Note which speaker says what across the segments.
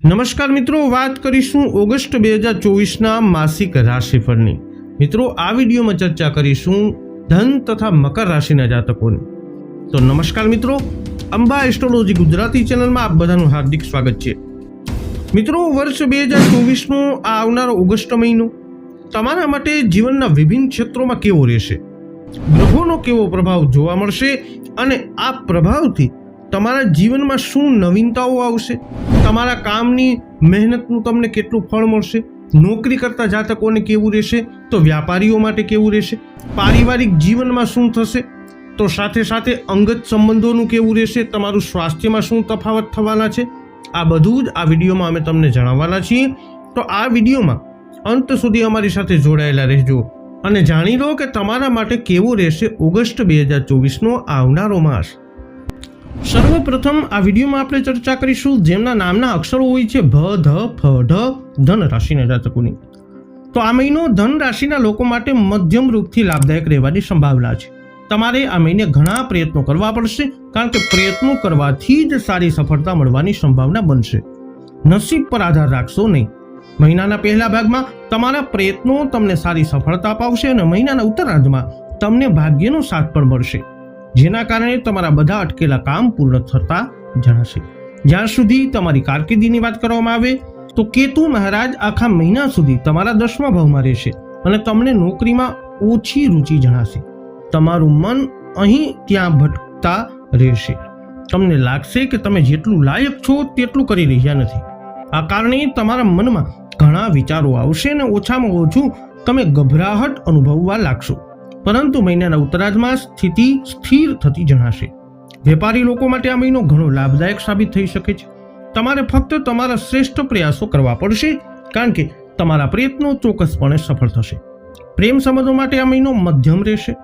Speaker 1: નમસ્કાર મિત્રો, વાત કરીશું ઓગસ્ટ બે હજાર ચોવીસના માસિક રાશિફળની. મિત્રો, આ વિડીયોમાં ચર્ચા કરીશું ધન તથા મકર રાશિના જાતકોની. તો નમસ્કાર મિત્રો, અંબા એસ્ટ્રોલોજી ગુજરાતી ચેનલમાં આપ બધાનું હાર્દિક સ્વાગત છે. મિત્રો, વર્ષ બે હજાર ચોવીસનો આ આવનારો ઓગસ્ટ મહિનો તમારા માટે જીવનના વિભિન્ન ક્ષેત્રોમાં કેવો રહેશે? ગ્રહોનો કેવો પ્રભાવ જોવા મળશે અને આ પ્રભાવથી તમારા જીવનમાં શું નવીનતાઓ આવશે? તમારા કામની મહેનતનું તમને કેટલું ફળ મળશે? નોકરી કરતા જાતકોને કેવું રહેશે? તો વ્યાપારીઓ માટે કેવું રહેશે? પારિવારિક જીવનમાં શું થશે? તો સાથે સાથે અંગત સંબંધોનું કેવું રહેશે? તમારું સ્વાસ્થ્યમાં શું તફાવત થવાના છે? આ બધું જ આ વિડીયોમાં અમે તમને જણાવવાના છીએ. તો આ વિડીયોમાં અંત સુધી અમારી સાથે જોડાયેલા રહેજો અને જાણી લો કે તમારા માટે કેવો રહેશે ઓગસ્ટ બે હજાર ચોવીસનો આવનારો માસ. સર્વપ્રથમ આ વિડીયોમાં આપણે ચર્ચા કરીશું જેમના નામના અક્ષરો હોય છે ભ, ધ, ફ, ઢ, ધન રાશિના જાતકોની. તો આ મહિનો ધન રાશિના લોકો માટે મધ્યમ રૂપથી લાભદાયક રહેવાની સંભાવના છે. તમારે આ મહિને ઘણા પ્રયત્નો કરવા પડશે, કારણ કે પ્રયત્નો કરવાથી જ સારી સફળતા મળવાની સંભાવના બનશે. નસીબ પર આધાર રાખશો નહીં. મહિનાના પહેલા ભાગમાં તમારા પ્રયત્નો તમને સારી સફળતા અપાવશે અને મહિનાના ઉત્તરાર્ધમાં તમને ભાગ્યનો સાથ પણ મળશે. જેના કારણે તમારા બધા અટકેલા કામ પૂર્ણ થતા જણાશે. જ્યાં સુધી તમારી કારકિર્દીની વાત કરવામાં આવે, તો કેતુ મહારાજ આખા મહિના સુધી તમારા દસમા ભાવમાં રહેશે અને તમને નોકરીમાં ઓછી રુચિ જણાશે. તમારું મન અહીં ત્યાં ભટકતા રહેશે. તમને લાગશે કે તમે જેટલું લાયક છો તેટલું કરી રહ્યા નથી. આ કારણે તમારા મનમાં ઘણા વિચારો આવશે અને ઓછામાં ઓછું તમે ગભરાહટ અનુભવવા લાગશો. પરંતુ મહિનાના ઉત્તરાર્ધમાં સ્થિતિ સ્થિર થતી જણાશે. વેપારી લોકો માટે આ મહિનો ઘણો લાભદાયક સાબિત થઈ શકે છે. તમારે ફક્ત તમારા શ્રેષ્ઠ પ્રયાસો કરવા પડશે, કારણ કે તમારા પ્રયત્નો ચોક્કસપણે સફળ થશે. પ્રેમ સંબંધો માટે આ મહિનો મધ્યમ રહેશે.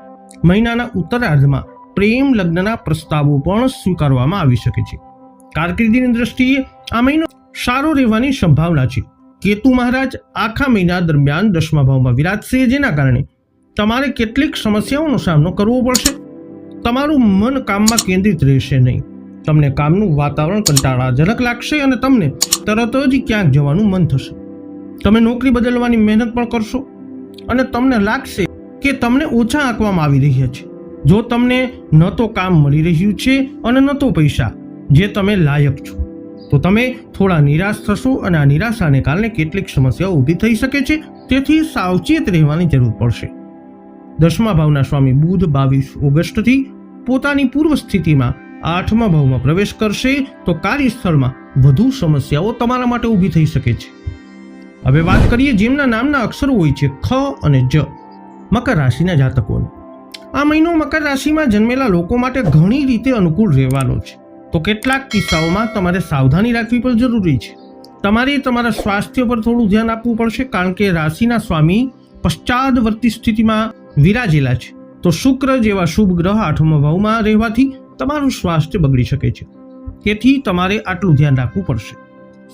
Speaker 1: મહિનાના ઉત્તરાર્ધમાં પ્રેમ લગ્નના પ્રસ્તાવો પણ સ્વીકારવામાં આવી શકે છે. કારકિર્દીની દ્રષ્ટિએ આ મહિનો સારો રહેવાની સંભાવના છે. કેતુ મહારાજ આખા મહિના દરમિયાન દસમા ભાવમાં વિરાજશે, જેના કારણે તમારે કેટલીક સમસ્યાઓનો સામનો કરવો પડશે. તમારું મન કામમાં કેન્દ્રિત રહેશે નહીં. તમને કામનું વાતાવરણ કંટાળાજનક લાગશે અને તમને તરત જ ક્યાંક જવાનું મન થશે. તમે નોકરી બદલવાની મહેનત પણ કરશો અને તમને લાગશે કે તમને ઓછા આંકવામાં આવી રહ્યા છે. જો તમને ન તો કામ મળી રહ્યું છે અને ન તો પૈસા, જે તમે લાયક છો. તો તમે થોડા નિરાશ થશો અને આ નિરાશાને કારણે કેટલીક સમસ્યાઓ ઊભી થઈ શકે છે. તેથી સાવચેત રહેવાની જરૂર પડશે. દસમા ભાવના સ્વામી બુધ બાવીસ ઓગસ્ટથી પોતાની પૂર્વ સ્થિતિમાં આઠમા ભાવમાં પ્રવેશ કરશે તો કાર્યસ્થળમાં વધુ સમસ્યાઓ તમારા માટે ઊભી થઈ શકે છે. હવે વાત કરીએ જેમના નામના અક્ષરો હોય છે ખ અને જ, મકર રાશિના જાતકોને. આ મહિનો મકર રાશિમાં જન્મેલા લોકો માટે ઘણી રીતે અનુકૂળ રહેવાનો છે. તો કેટલાક કિસ્સાઓમાં તમારે સાવધાની રાખવી પણ જરૂરી છે. તમારે તમારા સ્વાસ્થ્ય પર થોડું ધ્યાન આપવું પડશે કારણ કે રાશિના સ્વામી પશ્ચાદવર્તી સ્થિતિમાં વિરાજેલા છે. તો શુક્ર જેવા શુભ ગ્રહ આઠમા ભાવમાં રહેવાથી તમારું સ્વાસ્થ્ય બગડી શકે છે. તેથી તમારે આટલું ધ્યાન રાખવું પડશે.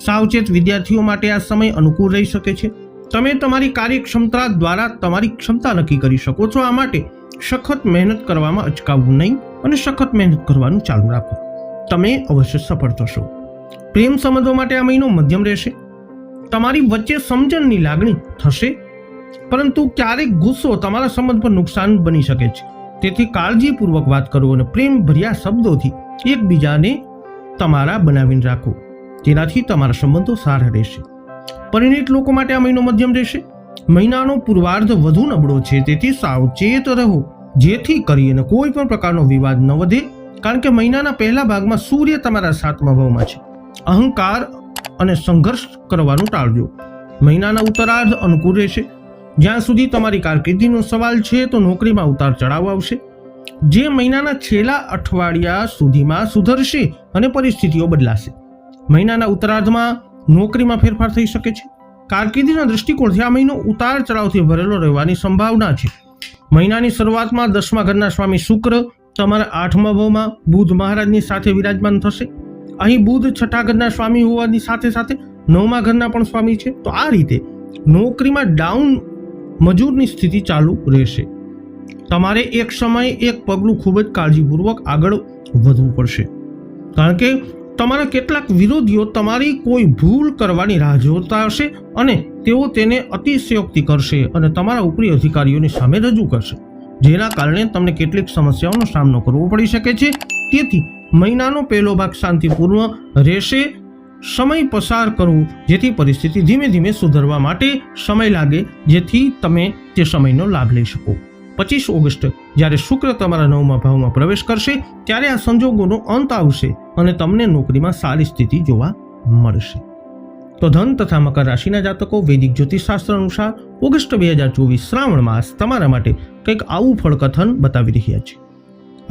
Speaker 1: સાવચેત વિદ્યાર્થીઓ માટે આ સમય અનુકૂળ રહી શકે છે. તમે તમારી કાર્યક્ષમતા દ્વારા તમારી ક્ષમતા નક્કી કરી શકો છો. આ માટે સખત મહેનત કરવામાં અચકાવવું નહીં અને સખત મહેનત કરવાનું ચાલુ રાખો. તમે અવશ્ય સફળ થશો. પ્રેમ સંબંધો માટે આ મહિનો મધ્યમ રહેશે. તમારી વચ્ચે સમજણની લાગણી થશે. પરંતુ ક્યારેક ગુસ્સો તમારા સંબંધ પર નુકસાન બની શકે છે. તેથી કાળજીપૂર્વક વાત કરો અને પ્રેમ ભર્યા શબ્દોથી એકબીજાને તમારા બનાવીને રાખો. તેનાથી તમારા સંબંધો સારા રહેશે. પરિણીત લોકો માટે આ મહિનો મધ્યમ રહેશે. મહિનાનો પૂર્વાર્ધ વધુ નબળો છે, તેથી સાવચેત રહો. જેથી કરીને કોઈ પણ પ્રકારનો વિવાદ ન વધે, કારણ કે મહિનાના પહેલા ભાગમાં સૂર્ય તમારા સાતમા ભાવમાં છે. અહંકાર અને સંઘર્ષ કરવાનું ટાળજો. મહિનાના ઉત્તરાર્ધ અનુકૂળ રહેશે. જ્યાં સુધી તમારી કારકિર્દીનો સવાલ છે તો નોકરીમાં ઉતાર ચઢાવ આવશે. જે મહિનાના છેલ્લા અઠવાડિયા સુધીમાં સુધરશે અને પરિસ્થિતિઓ બદલાશે. મહિનાના ઉત્તરાર્ધમાં નોકરીમાં ફેરફાર થઈ શકે છે. કારકિર્દીના દૃષ્ટિકોણથી આ મહિનો ઉતાર ચઢાવથી ભરેલો રહેવાની સંભાવના છે. મહિનાની શરૂઆતમાં દસમા ઘરના સ્વામી શુક્ર તમારા આઠમા ભાવમાં બુધ મહારાજની સાથે વિરાજમાન થશે. અહીં બુધ છઠ્ઠા ઘરના સ્વામી હોવાની સાથે સાથે નવમા ઘરના પણ સ્વામી છે. તો આ રીતે નોકરીમાં ડાઉન મજૂરની સ્થિતિ ચાલુ રહેશે. તમારે એક સમયે એક પગલું ખૂબ જ કાળજીપૂર્વક આગળ વધવું પડશે. કારણ કે તમારા કેટલાક વિરોધીઓ તમારી કોઈ ભૂલ કરવાની રાહ જોતા હશે અને તેઓ તેને અતિશયોક્તિ કરશે અને તમારા ઉપરી અધિકારીઓની સામે રજૂ કરશે. જેના કારણે તમને કેટલીક સમસ્યાઓનો સામનો કરવો પડી શકે છે. તેથી મહિનાનો પહેલો ભાગ શાંતિપૂર્ણ રહેશે સમય પસાર કરવું, જેથી પરિસ્થિતિ ધીમે ધીમે સુધરવા માટે સમય લાગે, જેથી તમે તે સમયનો લાભ લઈ શકો. પચીસ ઓગસ્ટ, જ્યારે શુક્ર તમારા નવમા ભાવમાં પ્રવેશ કરશે, ત્યારે આ સંજોગોનો અંત આવશે અને તમને નોકરીમાં સારી સ્થિતિ જોવા મળશે. તો ધન તથા મકર રાશિના જાતકો, વૈદિક જ્યોતિષશાસ્ત્ર અનુસાર ઓગસ્ટ બે હજાર ચોવીસ શ્રાવણ માસ તમારા માટે કંઈક આવું ફળકથન બતાવી રહ્યા છે.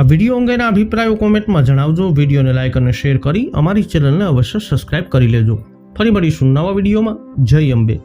Speaker 1: આ વીડિયો અંગેના અભિપ્રાયો કોમેન્ટમાં જણાવજો. વિડીયોને લાઇક અને શેર કરી અમારી ચેનલને અવશ્ય સબસ્ક્રાઇબ કરી લેજો. ફરી મળીશું નવા વિડીયોમાં. જય અંબે.